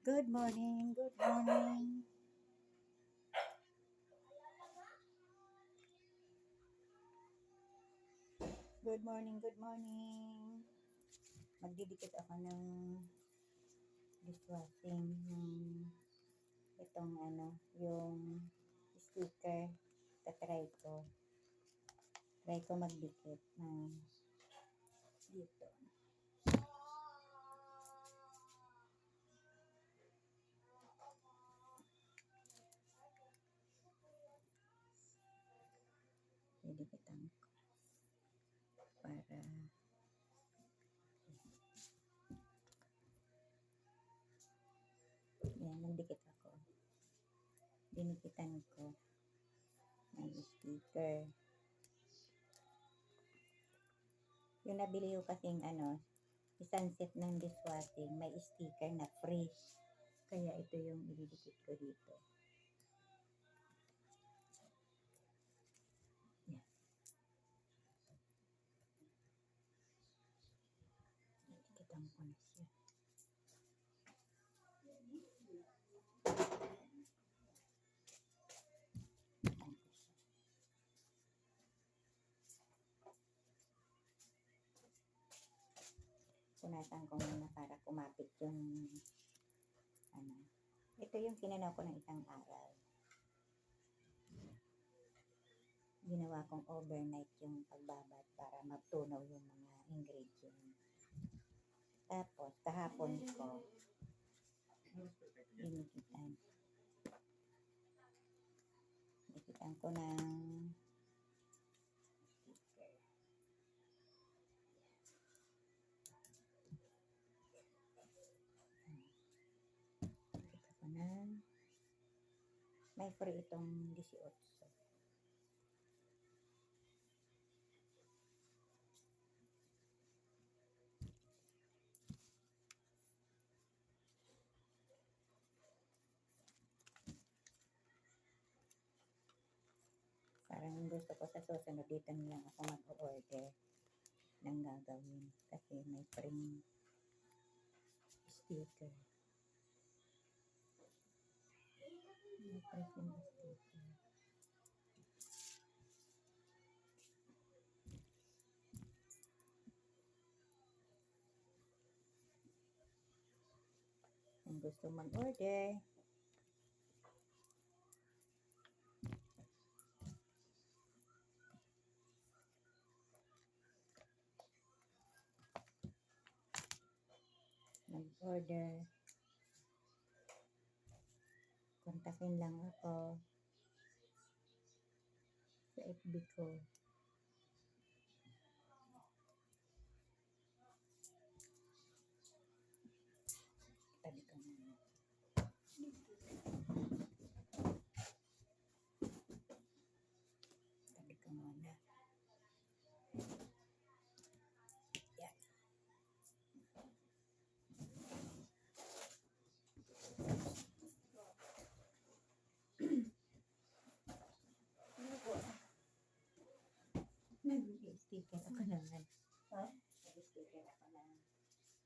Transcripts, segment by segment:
Good morning, good morning. Good morning, good morning. Magdidikit ako ng dishwashing ng itong ano, yung sticker. Tatry ko. Try ko magdikit ng dito. Yan, nandikit ako. Dinikitan ko ng sticker. Yung nabili ko kasing ano, isang set ng dishwashing, may sticker na free. Kaya ito yung ididikit ko dito. Yan. Didikitan ko na siya. Punasan ko muna para kumapit yung ano. Ito yung kinanaw ko ng isang araw. Ginawa kong overnight yung pagbabad para matunaw yung mga ingredients. Tapos, kahapon ko, dinikitan. Dinikitan ko ng sticker. Dito ko na. May free itong 18. Parang gusto ko sa susunod dito na lang ako mag-order ng gagawin kasi may free sticker. May free sticker. Kung gusto mag-order, mag-order. Kontakin lang ako sa FB ko. Tabi ko muna. Tabi ko muna. Yan. Nag-sticker ako naman. Ha? Nag-sticker ako na.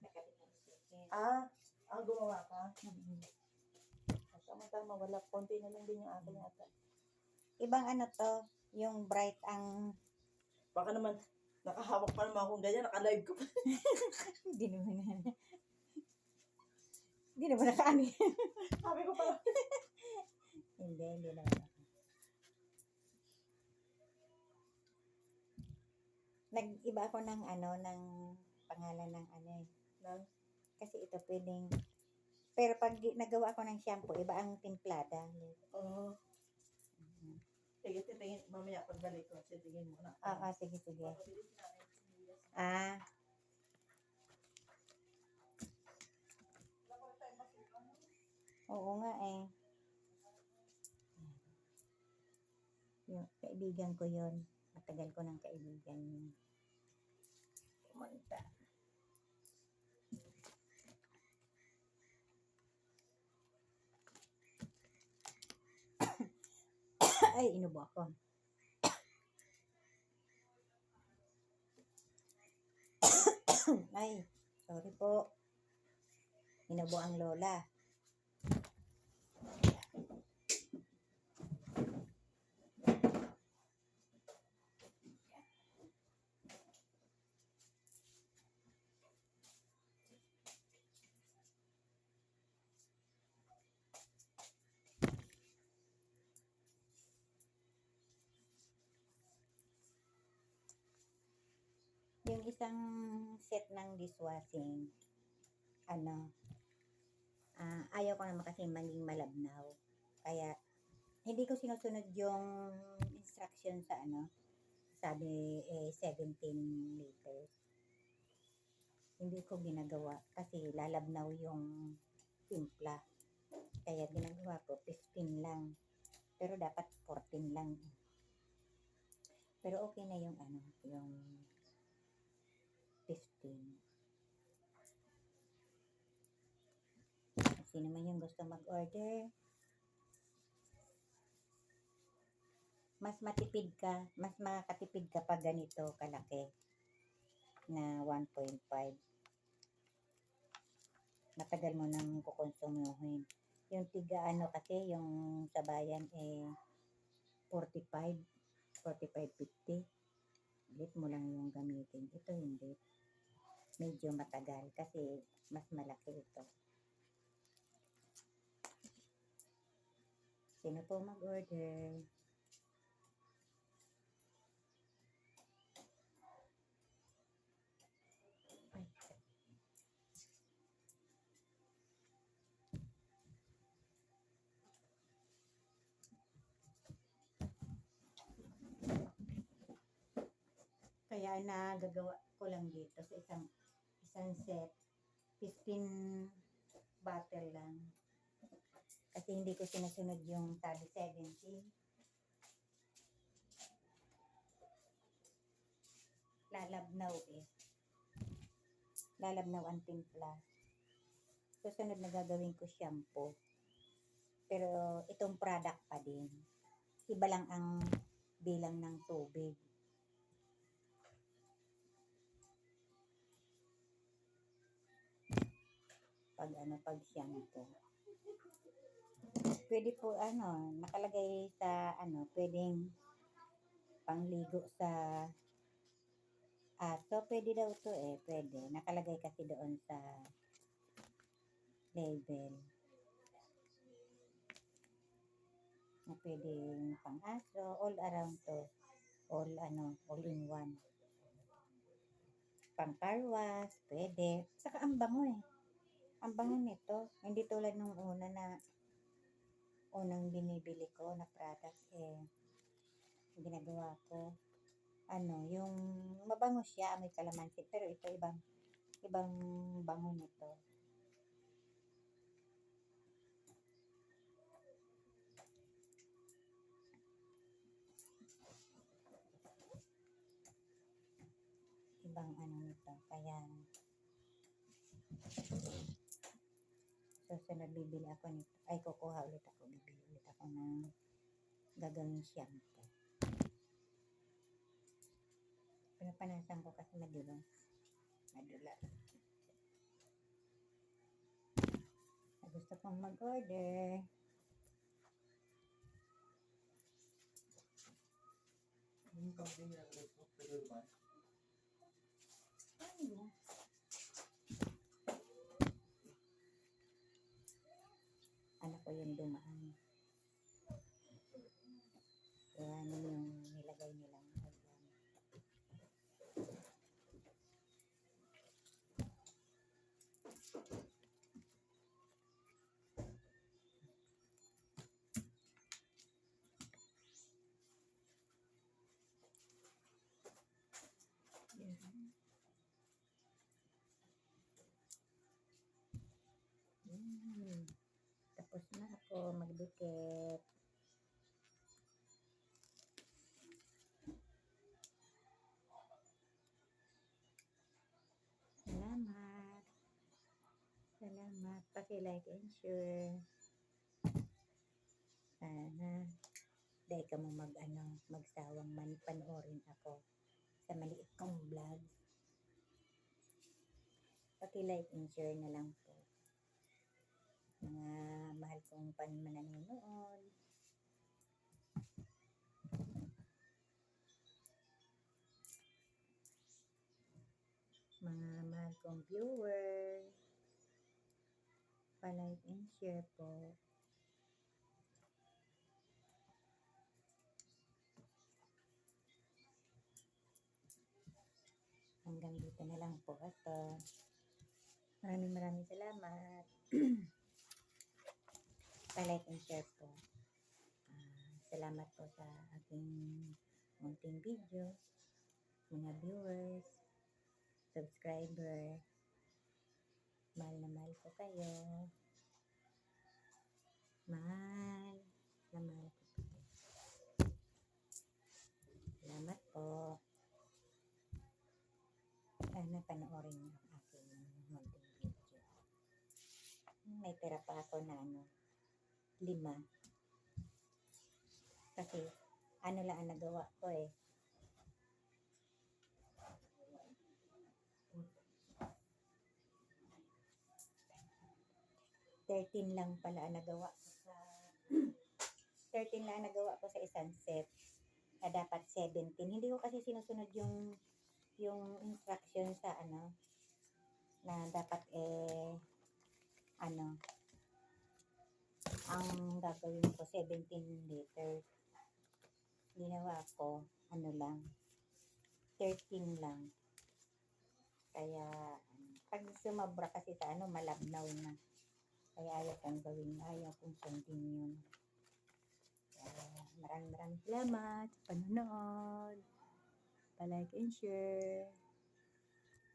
Nakabit ng sticker. Ah, ah, gumawa ka? Mm. Tama-tama, wala. Konti na lang din yung akin yata. Ibang ano to, yung bright ang, Baka naman, nakahawak pa naman akong ganyan, naka-live ko pa. hindi naman na, hindi naman nakaano yan. Sabi ko pa, Hindi, hindi naman Nag-iba ako ng ano, ng pangalan ng ano eh. Ng? Kasi ito pwedeng, pero pag nagawa ako ng shampoo, iba ang timplada. Oo. Mhm. Sige, titingin, mamaya pagbalik ko, titingin mo na. Oo, sige, sige. Ah, oo nga eh. Yung kaibigan ko yon Matagal ko ng kaibigan yun. Pumunta. Ay, inubo ako. Ay, sorry po. Inubo ang lola. Yung isang set ng dishwashing, ano, ah, ayaw ko naman kasi maging malabnaw. Kaya, hindi ko sinusunod yung instruction sa ano, sabi eh, 17 liters. Hindi ko ginagawa kasi lalabnaw yung timpla. Kaya ginagawa ko 15 lang. Pero dapat 14 lang. Pero okay na yung ano, yung 15. Sino man yung gusto mag-order, mas matipid ka, mas makakatipid ka pag ganito kalaki na 1.5. Matagal mo nang kukonsumuhin. Yung tiga ano kasi, yung sa bayan eh 45, 45, 50. Ulit mo lang yung gamitin. Ito hindi. Medyo matagal kasi mas malaki ito. Sino po mag-order? Ay, Kaya nagagawa ko lang dito sa isang isang set 15 bottle lang. Kasi hindi ko sinusunod yung sabi 70. Lalabnaw eh. Lalabnaw ang timpla. Susunod na gagawin ko shampoo. Pero itong product pa din. Iba lang ang bilang ng tubig. Pag ano pag shampoo. Pwede po ano, nakalagay sa ano, pwedeng pangligo sa aso. Pwede daw to eh, pwede. Nakalagay kasi doon sa label. Na pwedeng pang aso, all around to. All ano, all in one. Pang car wash, pwede. Saka ang bango eh ang bango nito. Hindi tulad nung una na unang binibili ko na product eh ginagawa ko ano yung mabango siya may kalamansi pero ito ibang ibang bango nito ibang ano nito kaya susunod bibili ako nito. Ay, kukuha ulit ako. Bibili ulit ako ng gagawin shampoo. Pinapanasan ko kasi. Madulas. Na gusto kong mag-order. Yung company na nag-book pero ba? Ano? Yung dumaan. Ano yung nilagay nilang ulam. Yan. Mm. Tapos ako magdikit. Salamat. Salamat. Paki-like and share. Sana dahil ka mo mag ano, magsawang man panoorin ako sa maliit kong vlog. Paki-like and share na lang mga mahal kong panmananonood. Mga mahal kong viewers. Pa-like and share po. Hanggang dito na lang po ito. Maraming maraming salamat. Pa-like and share po. Ah, salamat po sa aking munting video. Mga viewers, subscriber. Mahal na mahal po kayo. Mahal na mahal po kayo. Salamat po. Sana panoorin niyo ang aking munting video. May tira pa ako na ano, lima. Kasi ano lang ang nagawa ko eh. Thirteen lang pala ang nagawa ko sa 13 lang ang nagawa ko sa isang set na dapat 17. Hindi ko kasi sinusunod yung yung instruction sa ano na dapat eh ano ang gagawin ko 17 liters ginawa ko ano lang 13 lang. Kaya pag sumabra kasi sa ano malabnaw na. Kaya ayaw kong gawin ayaw kong sundin yun. Kaya maraming maraming salamat sa panonood. Pa-like and share